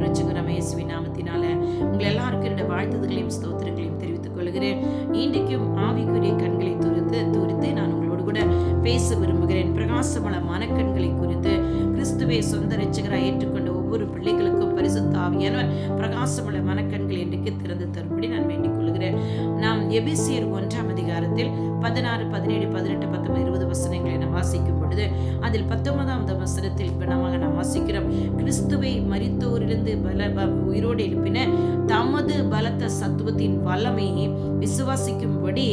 ஆண்டவர் ரட்சகரம் இயேசுவி நாமத்தினால உங்கள் எல்லாருக்கும் என்னோட வாழ்த்துதல்களையும் ஸ்தோத்திரங்களையும் தெரிவித்துக் கொள்கிறேன். இன்றைக்கும் ஆவிக்குரிய கண்களை துரித்து துரித்து நான் உங்களோடு கூட பேச விரும்புகிறேன். பிரகாசமல மனக்கண்களை குறித்து கிறிஸ்துவை சொந்த ரச்சகராக ஏற்றுக்கொண்ட ஒவ்வொரு பிள்ளைகளுக்கும் பரிசுத்த ஆவியானவர் மனக்கண்கள் இன்றைக்கு திறந்து தரும்படி நான் எபிசியர் ஒன்றாம் அதிகாரத்தில் பதினாறு பதினேழு பதினெட்டு பத்தொன்பது இருபது வசனங்களை நாம் வாசிக்கும் பொழுது அதில் பத்தொன்பதாம் வசனத்தில் பின்னமாக நாம் வாசிக்கிறோம். கிறிஸ்துவை மறித்தோரிலிருந்து பல உயிரோடு எழுப்பின உமது பலத்த சத்துவத்தின் வல்லமையை விசுவாசிக்கும்படி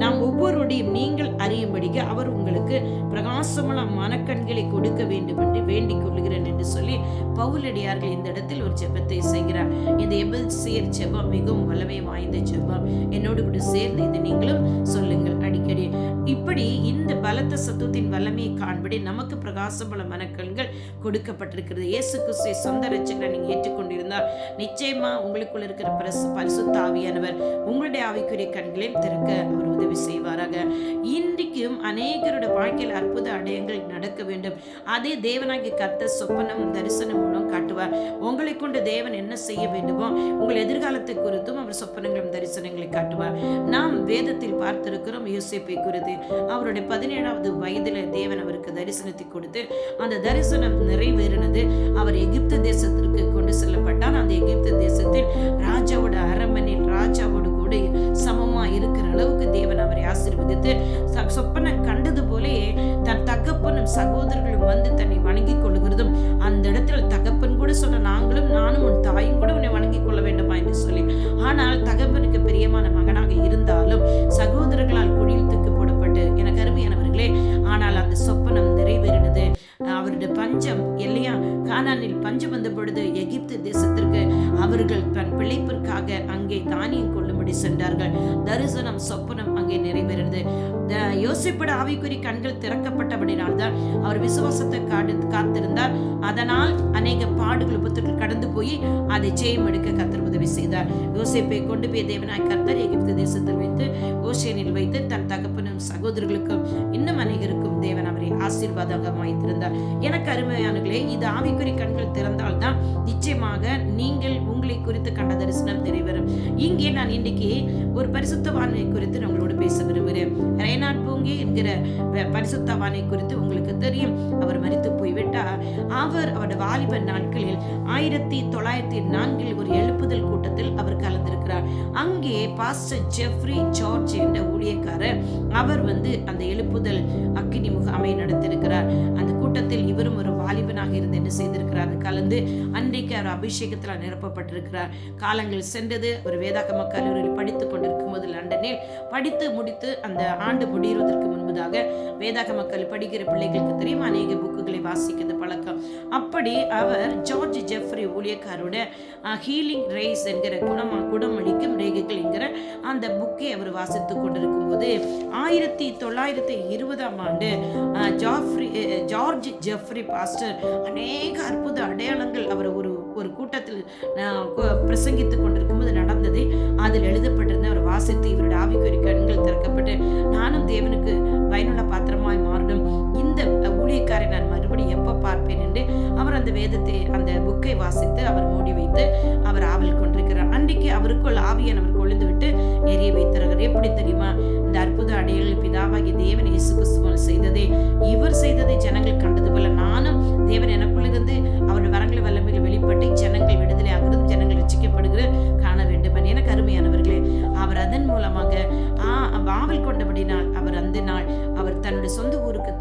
நாம் ஒவ்வொருடையும் நீங்கள் அறியும்படிக்கு அவர் உங்களுக்கு பிரகாசமான மனக்கண்களை கொடுக்க வேண்டும் என்று வேண்டிக் கொள்கிறேன் என்று சொல்லி பவுலடியார்கள் இந்த இடத்தில் ஒரு ஜெபத்தை செய்கிறார். இந்த எபல்சியர் ஜெபம் மிகவும் வல்லமை வாய்ந்த ஜெபம். என்னோடு கூட சேர்ந்து இதை நீங்களும் சொல்லுங்கள். அடிக்கடி இப்படி இந்த பலத்த சத்துவத்தின் வல்லமையை காண்படி நமக்கு பிரகாசமுள்ள மனக்கண்கள் கொடுக்கப்பட்டிருக்கிறது. இயேசு கிறிஸ்துவை சொந்த ரட்சகரை நீங்கள் ஏற்றுக்கொண்டிருந்தால் நிச்சயமா உங்களுக்குள்ள இருக்கிற பரிசு பரிசுத்த உங்களுடைய ஆவிக்குரிய கண்களையும் திறக்க அவர் உதவி செய்வாராக. இன்றைக்கும் அநேகருடைய வாழ்க்கையில் அற்புத அடையங்கள் நடக்க வேண்டும். அதே தேவனாகிய கர்த்தர் சொப்பனம் தரிசனம் மூலம் காட்டுவார். உங்களை கொண்டு தேவன் என்ன செய்ய வேண்டுமோ உங்கள் எதிர்காலத்தை குறித்தும் அவர் சொப்பனங்களும் தரிசனங்களை காட்டுவார். நாம் வேதத்தில் பார்த்திருக்கிறோம் யோசேப்பை குறித்து. அவருடைய பதினேழாவது வயதில் தேவன் அவருக்கு தரிசனத்தை கொடுத்து அந்த தரிசனம் நிறைவேறினது. அவர் எகிப்து தேசத்திற்கு கொண்டு செல்லப்பட்டார். அந்த எகிப்து தேசத்தில் ராஜாவோட அரண்மனையில் ராஜாவோட கூட சமமா இருக்கிற அளவுக்கு தேவன் அவரை ஆசீர்வதித்து ச- சொப்பனம் கண்டது போலே தன் தகப்பனும் சகோதரர்களும் வந்து தன்னை வணங்கிக் கொள்கிறதும் அந்த இடத்துல தகப்பன் கூட சொன்ன நாங்களும் நானும் உன் தாயும் கூட உன்னை வணங்கிக் கொள்ள வேண்டுமா? என்று சொல்லி ஆனால் தகப்பனுக்கு பிரியமான மகனாக இருந்தாலும் சகோதரர்களால் குழியில் தூக்கி போடப்பட்டு எனக்கு அருமையானவர்களே ஆனால் அந்த சொப்பனம் நிறைவேறினது. அவருடைய பஞ்சம் இல்லையா கானானில் பஞ்சம் வந்த பொழுது எகிப்து தேசத்திற்கு அவர்கள் தன் பிழைப்பிற்காக அங்கே தானியம் கொள்ளும்படி சென்றார்கள். தரிசனம் சொப்பனம் அங்கே நிறைவேறது யோசிப்பட ஆவிக்குறி கண்கள் திறக்கப்பட்டபடினால்தான் அவர் விசுவாசத்தை காடு காத்திருந்தார். அதனால் அநேக பாடுகள் உபத்துகள் கடந்து போய் அதை ஜெயம் எடுக்க கத்தர் உதவி செய்தார். யோசிப்பை கொண்டு போய் தேவனாய் கர்த்தர் எகிப்து தேசத்தில் வைத்து ஓசியனில் வைத்து தன் தகப்பனும் சகோதரர்களுக்கும் இன்னும் அநேகருக்கும் தேவன் அவரை ஆசீர்வாதமாக வைத்திருந்தார் எனக்கு அருமையானங்களே இது ஆவிக்குறி கண்கள் திறந்தால்தான் நிச்சயமாக நீங்கள் உங்களை குறித்து கண்ட தரிசனம் நிறைவேறும். இங்கே நான் இன்னைக்கு ஒரு பரிசுத்தவானை குறித்து நான் உங்களோடு பேச விரும்புகிறேன். ரேனாட் பூங்கே என்கிற பரிசுத்தவானை குறித்து உங்களுக்கு தெரியும். அவர் மறித்து போய்விட்டார். அவர் அவருடைய வாலிப நாட்களில் ஆயிரத்தி தொள்ளாயிரத்தி நான்கில் ஒரு எழுப்புதல் கூட்டத்தில் அவர் கலந்திருக்கிறார். அங்கே பாஸ்டர் ஜெஃப்ரி ஜார்ஜ் என்ற ஊழியக்காரர் அவர் வந்து அந்த எழுப்புதல் அக்கினி முகாமை நடத்திருக்கிறார் அந்த கூட்டத்தில் இவரும் ஒரு வாலிபனாக இருந்து என்ன செய்திருக்கிறார் கலந்து அன்றைக்கு அவர் அபிஷேகத்தில் நிரப்பப்பட்டிருக்கிறார். காலங்கள் சென்றது. ஒரு வேதாகம கல்லூரியில் படித்துக் கொண்டிருக்கும் போது லண்டனில் படித்து முடித்து அந்த ஆண்டு முடிவதற்கு முன்பதாக வேதாகம கல் படிக்கிற பிள்ளைகளுக்கு தெரியும்? அநேக புக்குகளை வாசிக்கிறது பழக்கம். அப்படி அவர் ஜார்ஜ் ஜெஃப்ரி ஊழியக்காரோட ஹீலிங் ரேஸ் என்கிற குணமா குணமளிக்கும் ரேகைகள் என்கிற அந்த புக்கை அவர் வாசித்துக் கொண்டிருக்கும் போது ஆயிரத்தி தொள்ளாயிரத்தி இருபதாம் ஆண்டு ஜாஃப்ரி ஜார்ஜ் ஜெஃப்ரி பாஸ்டர் அநேக அற்புத அடையாளங்கள் அவர் ஒரு ஒரு கூட்டத்தில் பிரசங்கித்து கொண்டிருக்கும் போது நடந்தது. அதில் எழுதப்பட்டிருந்த அவர் வாசித்து இவருடைய ஆவிக்குரிய கண்கள் திறக்கப்பட்டு நானும் தேவனுக்கு பயனுள்ள பாத்திரமாய் மாறணும் இந்த ஊழியக்காரை நான் மறுபடியும் எப்போ பார்ப்பேன்? என்று அவர் அந்த வேதத்தை அந்த புக்கை வாசித்து அவர் மூடி வைத்து அவர் ஆவல் கொண்டிருக்கிறார். அன்றைக்கு அவருக்குள் ஆவியானவர் கொழுந்து விட்டு எரிய வைத்திருக்கிறார். எப்படி தெரியுமா? இந்த அற்புத அடையல் பிதாவாகிய தேவன் இயேசு கிறிஸ்துவன் செய்ததே இவர் செய்ததை ஜனங்கள் கண்டது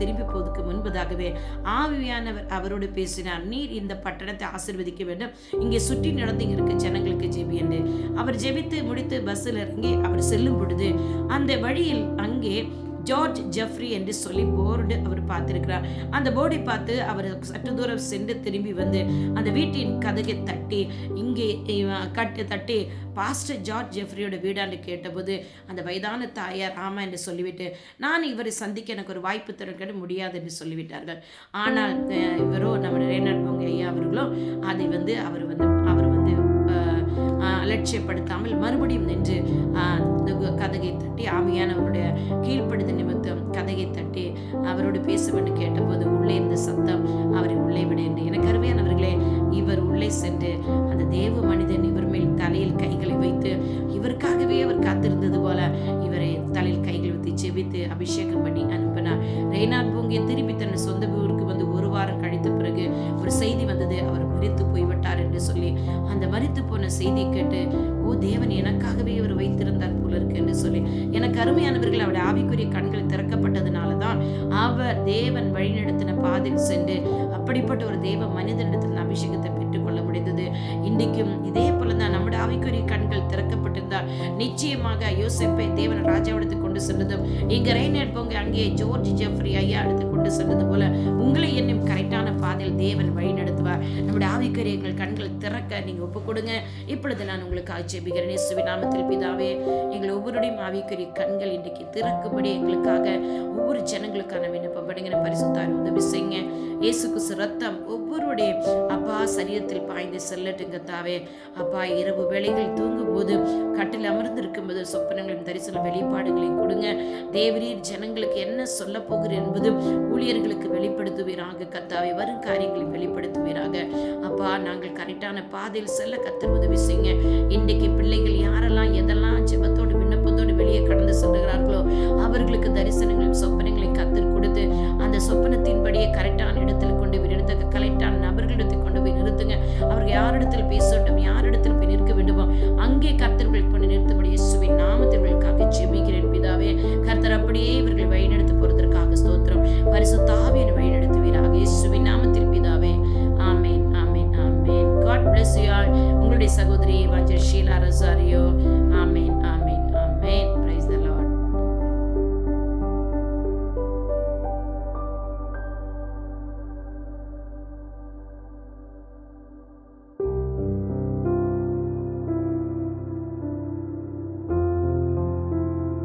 திரும்பி போவதற்கு முன்பதாகவே ஆவியானவர் அவரோடு பேசினார். நீர் இந்த பட்டணத்தை ஆசிர்வதிக்க வேண்டும். இங்கே சுற்றி நடந்து இருக்க ஜனங்களுக்கு ஜெபி என்று. அவர் ஜெபித்து முடித்து பஸ்ஸில் இறங்கி அவர் செல்லும் பொழுது அந்த வழியில் அங்கே ஜார்ஜ் ஜெஃப்ரி என்று சொல்லி போர்டு அவர் பார்த்திருக்கிறார். அந்த போர்டை பார்த்து அவர் சற்று தூரம் சென்று திரும்பி வந்து அந்த வீட்டின் கதகை தட்டி இங்கே கட்டு தட்டி பாஸ்டர் ஜார்ஜ் ஜெஃப்ரியோட வீடாண்டு கேட்டபோது அந்த வயதான தாயார் ஆமா என்று சொல்லிவிட்டு நான் இவரை சந்திக்க எனக்கு ஒரு வாய்ப்பு தருகிறது முடியாது என்று சொல்லிவிட்டார்கள். ஆனால் இவரோ நம்ம ரேனாட் பொங்க ஐயா அவர்களோ அதை வந்து அவர் வந்து அவர் அலட்சியப்படுத்தாமல் மறுபடியும் நின்று ஆஹ், கதகை தட்டி ஆவியானவருடைய கீழ்ப்படுத்த நிமித்தம் கதகை தட்டி அவரோடு பேச கேட்டபோது உள்ளே இருந்த சத்தம் அவரை உள்ளே விட என்று. எனக்கு அருமையானவர்களே இவர் உள்ளே சென்று அந்த தேவ மனிதன் இவர் மேல் தலையில் கைகளை வைத்து இவருக்காகவே அவர் காத்திருந்தது போல இவரை தலையில் கைகள் வைத்து செவித்து அபிஷேகம் பண்ணி அனுப்பினார். ரெய்னாட் பூங்கே திரும்பி தன் சொந்த ஊருக்கு வந்து ஒரு வாரம் கழித்த பிறகு ஒரு செய்தி வந்தது. அவர் மறித்து போய்விட்டார் என்று சொல்லி அந்த மறித்து போன செய்தியை கேட்டு ஓ தேவன் எனக்காகவே இவர் வைத்திருந்தார் போல இருக்கு என்று சொல்லி. எனக்கு அருமையானவர்கள் அவருடைய ஆவிக்குரிய கண்கள் திறக்கப்பட்டதுனால தான் அவர் தேவன் வழிநடத்தின பாதையில் சென்று அப்படிப்பட்ட ஒரு தேவ மனிதனிடத்தில் அபிஷேகத்தை பெற்றுக்கொள்ள முடிந்தது. இன்றைக்கும் இதே ஆவிக்குரிய கண்கள் திறக்கப்பட்டிருந்தால் நிச்சயமாக யோசிப்பை தேவன் ராஜாவிடத்துக்கு கொண்டு சென்றதும் இங்க ரெய்னட் போங்க அங்கே ஜோர்ஜ் ஜெஃப்ரி ஐயா எடுத்து கொண்டு சென்றது போல உங்களை என்னும் கரெக்டான பாதையில் தேவன் வழி நடத்துவார் நம்முடைய ஆவிக்குரியங்கள் கண்கள் திறக்க நீங்க ஒப்பு கொடுங்க. இப்பொழுது நான் உங்களுக்கு ஆட்சேபிக்கிறேன். இயேசுவின் நாமத்தில் பிதாவே எங்கள் ஒவ்வொருடையும் ஆவிக்குரிய கண்கள் இன்றைக்கு திறக்கும்படி எங்களுக்காக ஒவ்வொரு ஜனங்களுக்கான விண்ணப்பம் படுங்கிற பரிசுத்தார் உதவி செய்யுங்க. இயேசு ரத்தம் ஒவ்வொருடைய அப்பா சரீரத்தில் பாய்ந்து செல்லட்டுங்க தாவே. அப்பா இரவு வேளைகள் தூங்கும் போது கட்டில் அமர்ந்திருக்கும் போது சொப்பனங்களின் தரிசன வெளிப்பாடுகளையும் கொடுங்க. தேவரீர் ஜனங்களுக்கு என்ன சொல்ல போகிறேன் என்பது ஊழியர்களுக்கு வெளிப்படுத்துவீராக. கத்தாவை வரும் காரியங்களை வெளிப்படுத்துவீராக. அப்பா நாங்கள் கரெக்டான பாதையில் செல்ல கத்தர் உதவி செய்யுங்க. இன்றைக்கு பிள்ளைகள் யாரெல்லாம் எதெல்லாம் ஜெபத்தோடு விண்ணப்பத்தோடு வெளியே கடந்து செல்கிறார்களோ அவர்களுக்கு தரிசனங்களையும் சொப்பனங்களையும் கத்தர் கொடுத்து அந்த சொப்பனத்தின்படியே கரெக்டான இடத்தில் கொண்டு போய் கரெக்டான நபர்களிடத்தில் நிறுத்துங்க. அவர்கள் யாரிடத்தில் பேசட்டும் யாரிடத்தில் போய் நிற்க வேண்டுமோ அங்கே கர்த்தர்கள் கொண்டு நிறுத்தபடி இயேசுவின் நாமத்திற்காக ஜெபிக்கிறேன் பிதாவே. கர்த்தர் அப்படியே இவர்கள் வை